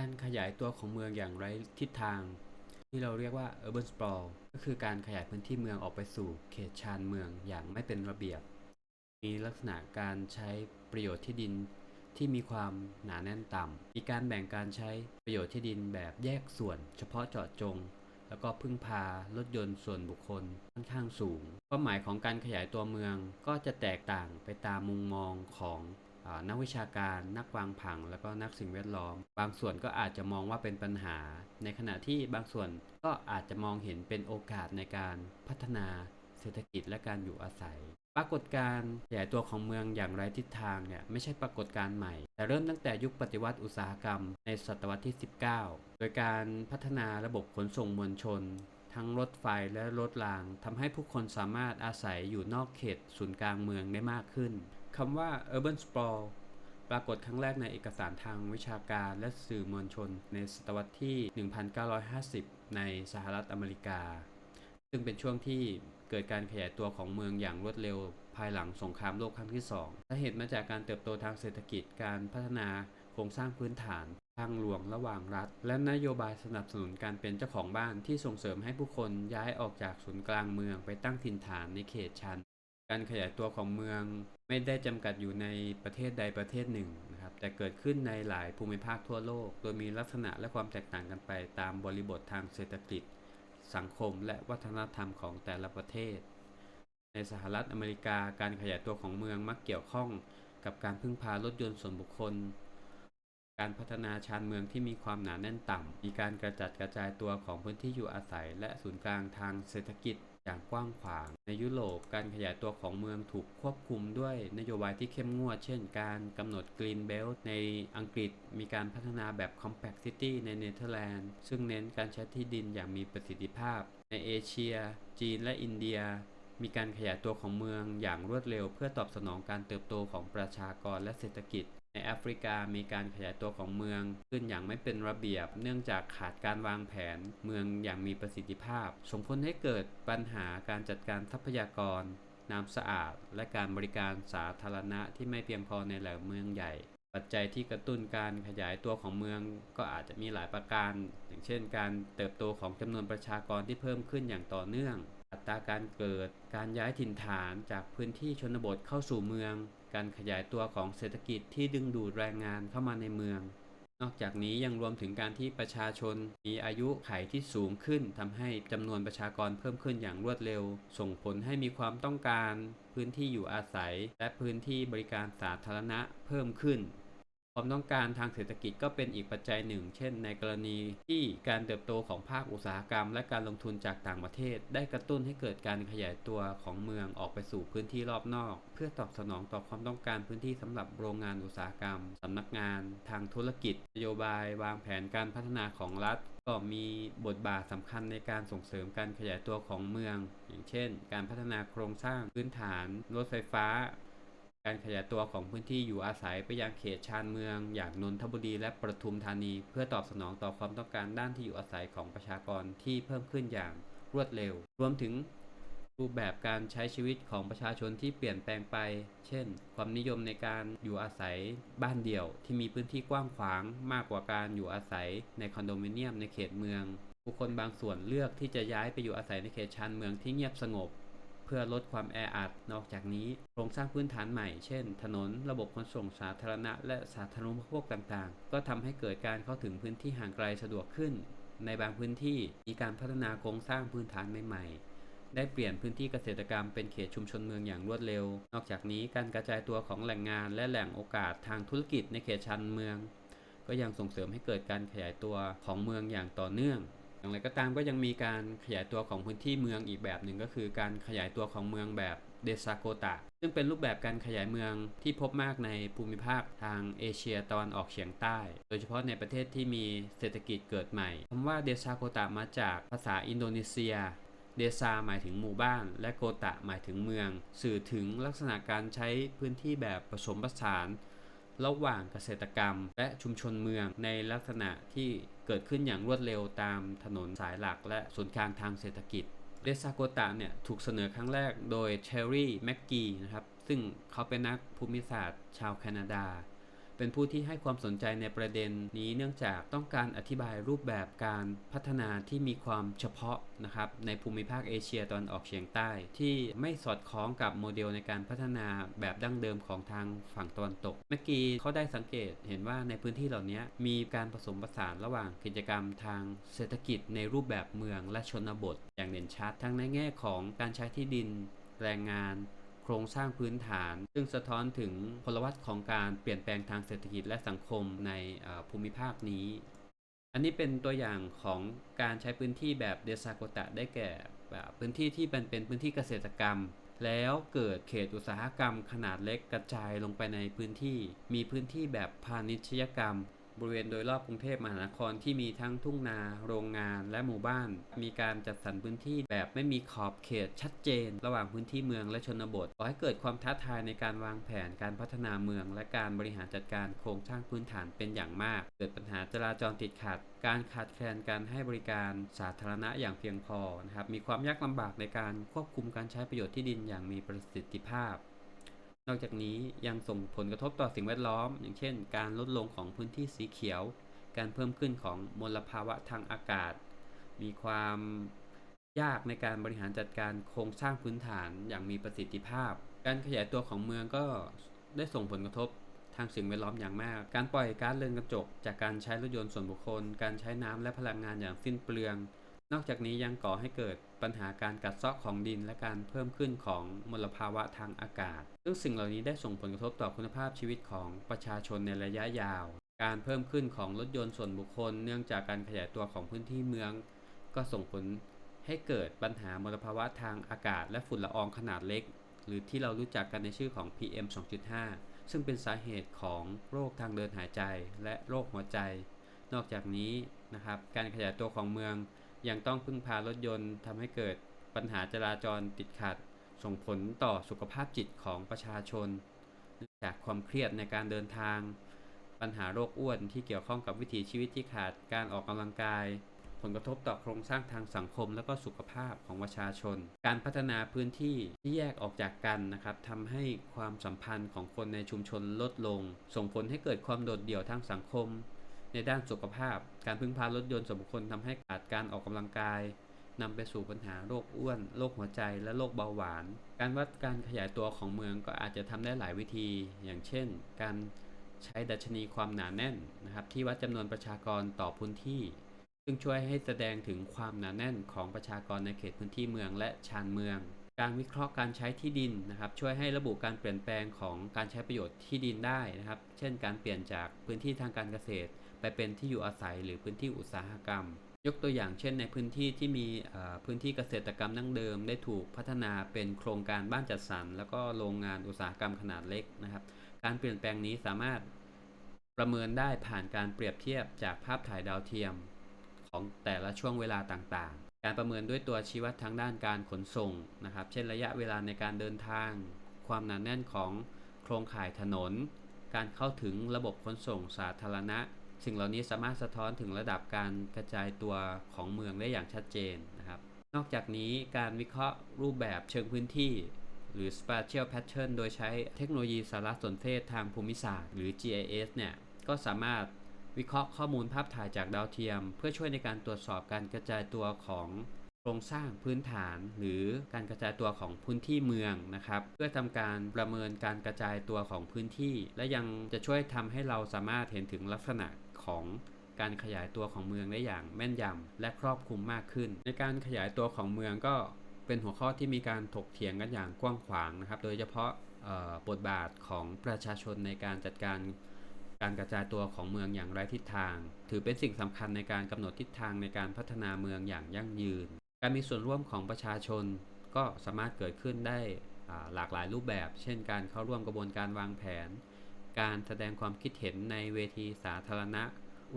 การขยายตัวของเมืองอย่างไร้ทิศทาง ที่เราเรียกว่า urban sprawl ก็คือการขยายพื้นที่เมืองออกไปสู่เขตชานเมืองอย่างไม่เป็นระเบียบ มีลักษณะการใช้ประโยชน์ที่ดินที่มีความหนาแน่นต่ำมีการแบ่งการใช้ประโยชน์ที่ดินแบบแยกส่วน เฉพาะเจาะจง แล้วก็พึ่งพารถยนต์ส่วนบุคคลค่อนข้างสูง เป้าหมายของการขยายตัวเมืองก็จะแตกต่างไปตามมุมมองของ นักวิชาการ นักวางผัง แล้วก็นักสิ่งแวดล้อม บางส่วนก็อาจจะมองว่าเป็นปัญหา ในขณะที่บางส่วนก็อาจจะมองเห็นเป็นโอกาสในการพัฒนาเศรษฐกิจและการอยู่อาศัย ปรากฏการณ์ขยายตัวของเมืองอย่างไร้ทิศทางเนี่ยไม่ใช่ปรากฏการณ์ใหม่ แต่เริ่มตั้งแต่ยุคปฏิวัติอุตสาหกรรมในศตวรรษที่ 19 โดยการพัฒนาระบบขนส่งมวลชน ทั้งรถไฟและรถรางทำให้ผู้คนสามารถอาศัยอยู่นอกเขตศูนย์กลางเมืองได้มากขึ้น คำว่า urban sprawl ปรากฏครั้งแรกในเอกสารทางวิชาการและสื่อมวลชนในศตวรรษที่ 1950 ในสหรัฐอเมริกา ซึ่งเป็นช่วงที่เกิดการขยายตัวของเมืองอย่างรวดเร็ว ภายหลังสงครามโลกครั้งที่ 2 สาเหตุมาจากการเติบโตทางเศรษฐกิจการพัฒนาโครงสร้างพื้นฐานทางหลวงระหว่างรัฐ และนโยบายสนับสนุนการเป็นเจ้าของบ้านที่ส่งเสริมให้ผู้คนย้ายออกจากศูนย์กลางเมืองไปตั้งถิ่นฐานในเขตชัน การขยายตัวของเมืองไม่ได้จำกัดอยู่ในประเทศใดประเทศหนึ่งนะครับ แต่เกิดขึ้นในหลายภูมิภาคทั่วโลก โดยมีลักษณะและความแตกต่างกันไปตามบริบททางเศรษฐกิจ สังคม และวัฒนธรรมของแต่ละประเทศ ในสหรัฐอเมริกาการขยายตัวของเมืองมักเกี่ยวข้องกับการพึ่งพารถยนต์ส่วนบุคคล การพัฒนาชานเมืองที่มีความหนาแน่นต่ำ มีการกระจัดกระจายตัวของพื้นที่อยู่อาศัย และศูนย์กลางทางเศรษฐกิจอย่างกว้างขวาง ในยุโรปการขยายตัวของเมืองถูกควบคุมด้วยนโยบายที่เข้มงวด เช่นการกำหนด Green Belt ในอังกฤษ มีการพัฒนาแบบ Compact City ในเนเธอร์แลนด์ ซึ่งเน้นการใช้ที่ดินอย่างมีประสิทธิภาพ ในเอเชีย จีนและอินเดีย มีการขยายตัวของเมืองอย่างรวดเร็ว เพื่อตอบสนองการเติบโตของประชากรและเศรษฐกิจ ในแอฟริกามีการขยายตัวของเมือง ขึ้นอย่างไม่เป็นระเบียบ เนื่องจากขาดการวางแผนเมืองอย่างมีประสิทธิภาพ ส่งผลให้เกิดปัญหาการจัดการทรัพยากร น้ำสะอาด และการบริการสาธารณะที่ไม่เพียงพอในแหล่งเมืองใหญ่ ปัจจัยที่กระตุ้นการขยายตัวของเมืองก็อาจจะมีหลายประการ อย่างเช่น การเติบโตของจำนวนประชากรที่เพิ่มขึ้นอย่างต่อเนื่อง อัตราการเกิด การย้ายถิ่นฐานจากพื้นที่ชนบทเข้าสู่เมือง การขยายตัวของเศรษฐกิจที่ดึงดูดแรงงานเข้ามาในเมือง นอกจากนี้ยังรวมถึงการที่ประชาชนมีอายุไขที่สูงขึ้นทำให้จำนวนประชากรเพิ่มขึ้นอย่างรวดเร็ว ส่งผลให้มีความต้องการ พื้นที่อยู่อาศัย และพื้นที่บริการสาธารณะเพิ่มขึ้น ความต้องการทางเศรษฐกิจก็เป็นอีกปัจจัยหนึ่ง เช่น ในกรณีที่การเติบโตของภาคอุตสาหกรรม และการลงทุนจากต่างประเทศ ได้กระตุ้นให้เกิดการขยายตัวของเมืองออกไปสู่พื้นที่รอบนอก เพื่อตอบสนองต่อความต้องการพื้นที่สำหรับโรงงานอุตสาหกรรมสำนักงาน ทางธุรกิจนโยบายวางแผนการพัฒนาของรัฐก็มีบทบาทสำคัญในการส่งเสริมการขยายตัวของเมือง อย่างเช่น การพัฒนาโครงสร้างพื้นฐาน รถไฟฟ้า การขยายตัวของพื้นที่อยู่อาศัยไปยังเขตชานเมือง อย่างนนทบุรีและปทุมธานี เพื่อตอบสนองต่อความต้องการด้านที่อยู่อาศัยของประชากรที่เพิ่มขึ้นอย่างรวดเร็ว รวมถึงรูปแบบการใช้ชีวิตของประชาชนที่เปลี่ยนแปลงไป เช่น ความนิยมในการอยู่อาศัยบ้านเดี่ยวที่มีพื้นที่กว้างขวางมากกว่าการอยู่อาศัยในคอนโดมิเนียมในเขตเมือง บุคคลบางส่วนเลือกที่จะย้ายไปอยู่อาศัยในเขตชานเมืองที่เงียบสงบ พื่อลดความแออัด นอกจากนี้โครงสร้างพื้นฐานใหม่ เช่น ถนน ระบบขนส่งสาธารณะ และสาธารณูปโภคต่างๆ ก็ทำให้เกิดการเข้าถึงพื้นที่ห่างไกลสะดวกขึ้น ในบางพื้นที่มีการพัฒนาโครงสร้างพื้นฐานใหม่ๆ ได้เปลี่ยนพื้นที่เกษตรกรรมเป็นเขตชุมชนเมืองอย่างรวดเร็ว นอกจากนี้การกระจายตัวของแหล่งงานและแหล่งโอกาสทางธุรกิจในเขตชานเมือง ก็ยังส่งเสริมให้เกิดการขยายตัวของเมืองอย่างต่อเนื่อง อย่างไรก็ตามก็ยังมีการขยายตัวของพื้นที่เมืองอีกแบบหนึ่งก็คือการขยายตัวของเมืองแบบเดซาโกตะ ซึ่งเป็นรูปแบบการขยายเมืองที่พบมากในภูมิภาคทางเอเชียตะวันออกเฉียงใต้ โดยเฉพาะในประเทศที่มีเศรษฐกิจเกิดใหม่คำว่าเดซาโกตะมาจากภาษาอินโดนีเซีย เดซาหมายถึงหมู่บ้าน และโกตะหมายถึงเมือง สื่อถึงลักษณะการใช้พื้นที่แบบผสมผสาน ระหว่างเกษตรกรรม และชุมชนเมืองในลักษณะที่เกิดขึ้นอย่างรวดเร็วตามถนนสายหลัก และศูนย์กลางทางเศรษฐกิจเดซาโกตะเนี่ยถูกเสนอครั้งแรกโดยเชอร์รี่แม็กกีนะครับซึ่งเขาเป็นนักภูมิศาสตร์ชาวแคนาดา เป็นผู้ที่ให้ความสนใจในประเด็นนี้เนื่องจากต้องการอธิบายรูปแบบการพัฒนาที่มีความเฉพาะนะครับในภูมิภาคเอเชียตะวันออกเฉียงใต้ ที่ไม่สอดคล้องกับโมเดลในการพัฒนาแบบดั้งเดิมของทางฝั่งตะวันตกเมื่อกี้เขาได้สังเกตเห็นว่าในพื้นที่เหล่านี้มีการผสมผสานระหว่างกิจกรรมทางเศรษฐกิจในรูปแบบเมืองและชนบทอย่างเด่นชัด ทั้งในแง่ของการใช้ที่ดินแรงงาน รงสร้างพื้นฐาน ซึ่งสะท้อนถึงพลวัตของการเปลี่ยนแปลงทางเศรษฐกิจและสังคมในภูมิภาคนี้ อันนี้เป็นตัวอย่างของการใช้พื้นที่แบบเดซาโกตะได้แก่แบบพื้นที่ที่เป็นเป็นพื้นที่เกษตรกรรม แล้วเกิดเขตอุตสาหกรรมขนาดเล็กกระจายลงไปในพื้นที่ มีพื้นที่แบบพาณิชยกรรม บริเวณโดยรอบกรุงเทพมหานครที่มีทั้งทุ่งนา โรงงานและหมู่บ้าน มีการจัดสรรพื้นที่แบบไม่มีขอบเขตชัดเจน ระหว่างพื้นที่เมืองและชนบทก่อให้เกิดความท้าทายในการวางแผนการพัฒนาเมือง และการบริหารจัดการโครงสร้างพื้นฐานเป็นอย่างมาก เกิดปัญหาจราจรติดขัด การขาดแคลนการให้บริการสาธารณะอย่างเพียงพอนะครับมีความยากลำบากในการควบคุมการใช้ประโยชน์ที่ดินอย่างมีประสิทธิภาพ นอกจากนี้ยังส่งผลกระทบต่อสิ่งแวดล้อม อย่างเช่น การลดลงของพื้นที่สีเขียว การเพิ่มขึ้นของมลภาวะทางอากาศ มีความยากในการบริหารจัดการโครงสร้างพื้นฐานอย่างมีประสิทธิภาพ การขยายตัวของเมืองก็ได้ส่งผลกระทบทางสิ่งแวดล้อมอย่างมาก การปล่อยก๊าซเรือนกระจก จากการใช้รถยนต์ส่วนบุคคล การใช้น้ำและพลังงานอย่างสิ้นเปลือง นอกจากนี้ยังก่อให้เกิดปัญหาการกัดเซาะของดินและการเพิ่มขึ้นของมลภาวะทางอากาศ ซึ่งสิ่งเหล่านี้ได้ส่งผลกระทบต่อคุณภาพชีวิตของประชาชนในระยะยาว การเพิ่มขึ้นของรถยนต์ส่วนบุคคล เนื่องจากการขยายตัวของพื้นที่เมือง ก็ส่งผลให้เกิดปัญหามลภาวะทางอากาศ และฝุ่นละอองขนาดเล็ก หรือที่เรารู้จักกันในชื่อของ PM 2.5 ซึ่งเป็นสาเหตุของโรคทางเดินหายใจและโรคหัวใจ นอกจากนี้นะครับการขยายตัวของเมือง ยังต้องพึ่งพารถยนต์ทำให้เกิดปัญหาจราจรติดขัด ส่งผลต่อสุขภาพจิตของประชาชน จากความเครียดในการเดินทาง ปัญหาโรคอ้วนที่เกี่ยวข้องกับวิถีชีวิตที่ขาดการออกกำลังกาย ผลกระทบต่อโครงสร้างทางสังคมและก็สุขภาพของประชาชน การพัฒนาพื้นที่ที่แยกออกจากกันนะครับทำให้ความสัมพันธ์ของคนในชุมชนลดลง ส่งผลให้เกิดความโดดเดี่ยวทางสังคม ในด้านสุขภาพ การพึ่งพารถยนต์ส่วนบุคคลทำให้ขาดการออกกำลังกายนำไปสู่ปัญหาโรคอ้วน โรคหัวใจ และโรคเบาหวาน การวัดการขยายตัวของเมืองก็อาจจะทำได้หลายวิธี อย่างเช่น การใช้ดัชนีความหนาแน่นนะครับ ที่วัดจำนวนประชากรต่อพื้นที่ ซึ่งช่วยให้แสดงถึงความหนาแน่นของประชากรในเขตพื้นที่เมืองและชานเมือง การวิเคราะห์การใช้ที่ดินนะครับ ช่วยให้ระบุการเปลี่ยนแปลงของการใช้ประโยชน์ที่ดินได้นะครับ เช่น การเปลี่ยนจากพื้นที่ทางการเกษตร ไปเป็นที่อยู่อาศัยหรือพื้นที่อุตสาหกรรม ยกตัวอย่างเช่นในพื้นที่ที่มีพื้นที่เกษตรกรรมดั้งเดิม ได้ถูกพัฒนาเป็นโครงการบ้านจัดสรร แล้วก็โรงงานอุตสาหกรรมขนาดเล็กนะครับ การเปลี่ยนแปลงนี้สามารถประเมินได้ผ่านการเปรียบเทียบจากภาพถ่ายดาวเทียม ของแต่ละช่วงเวลาต่างๆ การประเมินด้วยตัวชี้วัดทางด้านการขนส่งนะครับ เช่นระยะเวลาในการเดินทาง ความหนาแน่นของโครงข่ายถนน การเข้าถึงระบบขนส่งสาธารณะ สิ่งเหล่านี้สามารถสะท้อนถึงระดับการกระจายตัวของเมืองได้อย่างชัดเจนนะครับ นอกจากนี้การวิเคราะห์รูปแบบเชิงพื้นที่ หรือ spatial pattern โดยใช้เทคโนโลยีสารสนเทศทางภูมิศาสตร์ หรือ GIS เนี่ยก็สามารถวิเคราะห์ข้อมูลภาพถ่ายจากดาวเทียม เพื่อช่วยในการตรวจสอบการกระจายตัวของโครงสร้างพื้นฐาน หรือการกระจายตัวของพื้นที่เมืองนะครับ เพื่อทำการประเมินการกระจายตัวของพื้นที่ และยังจะช่วยทำให้เราสามารถเห็นถึงลักษณะ ของการขยายตัวของเมืองได้อย่างแม่นยำและครอบคลุมมากขึ้น ในการขยายตัวของเมืองก็เป็นหัวข้อที่มีการถกเถียงกันอย่างกว้างขวางนะครับ โดยเฉพาะบทบาทของประชาชนในการจัดการการกระจายตัวของเมืองอย่างไรทิศทาง ถือเป็นสิ่งสำคัญในการกำหนดทิศทางในการพัฒนาเมืองอย่างยั่งยืน การมีส่วนร่วมของประชาชนก็สามารถเกิดขึ้นได้หลากหลายรูปแบบ เช่น การเข้าร่วมกระบวนการวางแผน การแสดงความคิดเห็นในเวทีสาธารณะ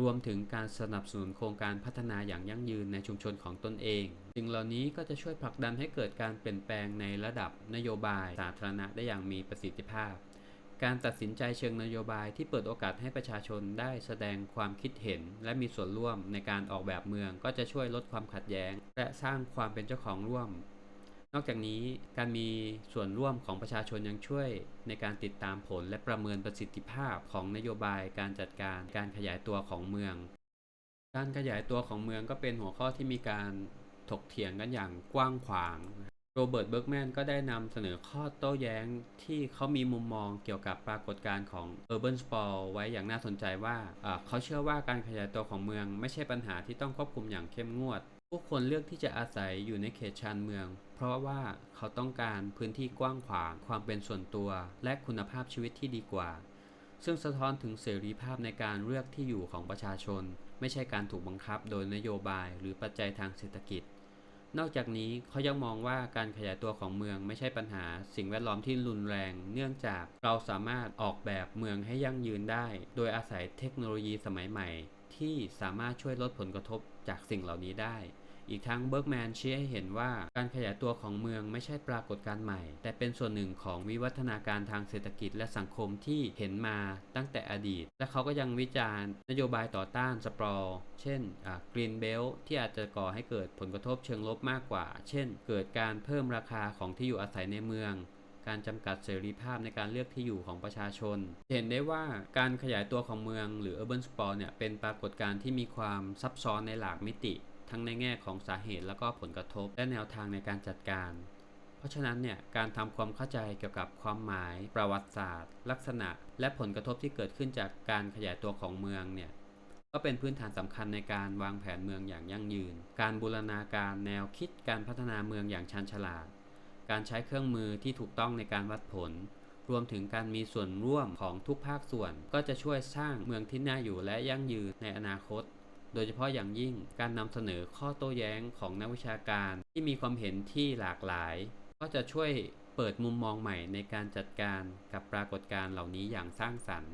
รวมถึงการสนับสนุนโครงการพัฒนาอย่างยั่งยืนในชุมชนของตนเองสิ่งเหล่านี้ก็จะช่วยผลักดันให้เกิดการเปลี่ยนแปลงในระดับนโยบายสาธารณะได้อย่างมีประสิทธิภาพ การตัดสินใจเชิงนโยบายที่เปิดโอกาสให้ประชาชนได้แสดงความคิดเห็น และมีส่วนร่วมในการออกแบบเมืองก็จะช่วยลดความขัดแย้ง และสร้างความเป็นเจ้าของร่วม นอกจากนี้การมีส่วนร่วมของประชาชนยังช่วยในการติดตามผลและประเมินประสิทธิภาพของนโยบายการจัดการการขยายตัวของเมือง การขยายตัวของเมืองก็เป็นหัวข้อที่มีการถกเถียงกันอย่างกว้างขวาง โรเบิร์ตเบิร์กแมนก็ได้นำเสนอข้อโต้แย้งที่เขามีมุมมองเกี่ยวกับปรากฏการณ์ของ Urban Sprawl ไว้อย่างน่าสนใจว่าอ่าเขาเชื่อว่าการขยายตัวของเมืองไม่ใช่ปัญหาที่ต้องควบคุมอย่างเข้มงวด ผู้คนเลือกที่จะอาศัยอยู่ในเขตชานเมือง เพราะว่าเขาต้องการพื้นที่กว้างขวาง ความเป็นส่วนตัว และคุณภาพชีวิตที่ดีกว่า ซึ่งสะท้อนถึงเสรีภาพในการเลือกที่อยู่ของประชาชน ไม่ใช่การถูกบังคับโดยนโยบายหรือปัจจัยทางเศรษฐกิจ นอกจากนี้เขายังมองว่าการขยายตัวของเมืองไม่ใช่ปัญหา สิ่งแวดล้อมที่รุนแรง เนื่องจากเราสามารถออกแบบเมืองให้ยั่งยืนได้ โดยอาศัยเทคโนโลยีสมัยใหม่ ที่สามารถช่วยลดผลกระทบจากสิ่งเหล่านี้ได้ อีกทั้งเบิร์กแมนชี้ให้เห็นว่าการขยายตัวของเมืองไม่ใช่ปรากฏการณ์ใหม่ แต่เป็นส่วนหนึ่งของวิวัฒนาการทางเศรษฐกิจและสังคมที่เห็นมาตั้งแต่อดีต และเขาก็ยังวิจารณ์นโยบายต่อต้านสปรอเช่นกรีนเบลที่อาจจะก่อให้เกิดผลกระทบเชิงลบมากกว่า เช่น เกิดการเพิ่มราคาของที่อยู่อาศัยในเมืองการจำกัดเสรีภาพในการเลือกที่อยู่ของประชาชน เห็นได้ว่าการขยายตัวของเมืองหรือ urban sprawl เนี่ยเป็นปรากฏการณ์ที่มีความซับซ้อนในหลากมิติ ทั้งในแง่ของสาเหตุแล้วก็ผลกระทบ และแนวทางในการจัดการ เพราะฉะนั้นเนี่ยการทำความเข้าใจเกี่ยวกับความหมาย ประวัติศาสตร์ ลักษณะ และผลกระทบที่เกิดขึ้นจากการขยายตัวของเมืองเนี่ยก็เป็นพื้นฐานสำคัญในการวางแผนเมืองอย่างยั่งยืน การบูรณาการแนวคิดการพัฒนาเมืองอย่างชันฉลาด การใช้เครื่องมือที่ถูกต้องในการวัดผล รวมถึงการมีส่วนร่วมของทุกภาคส่วน ก็จะช่วยสร้างเมืองที่น่าอยู่และยั่งยืนในอนาคต โดยเฉพาะอย่างยิ่งการนำเสนอข้อโต้แย้งของนักวิชาการที่มีความเห็นที่หลากหลาย ก็จะช่วยเปิดมุมมองใหม่ในการจัดการกับปรากฏการณ์เหล่านี้อย่างสร้างสรรค์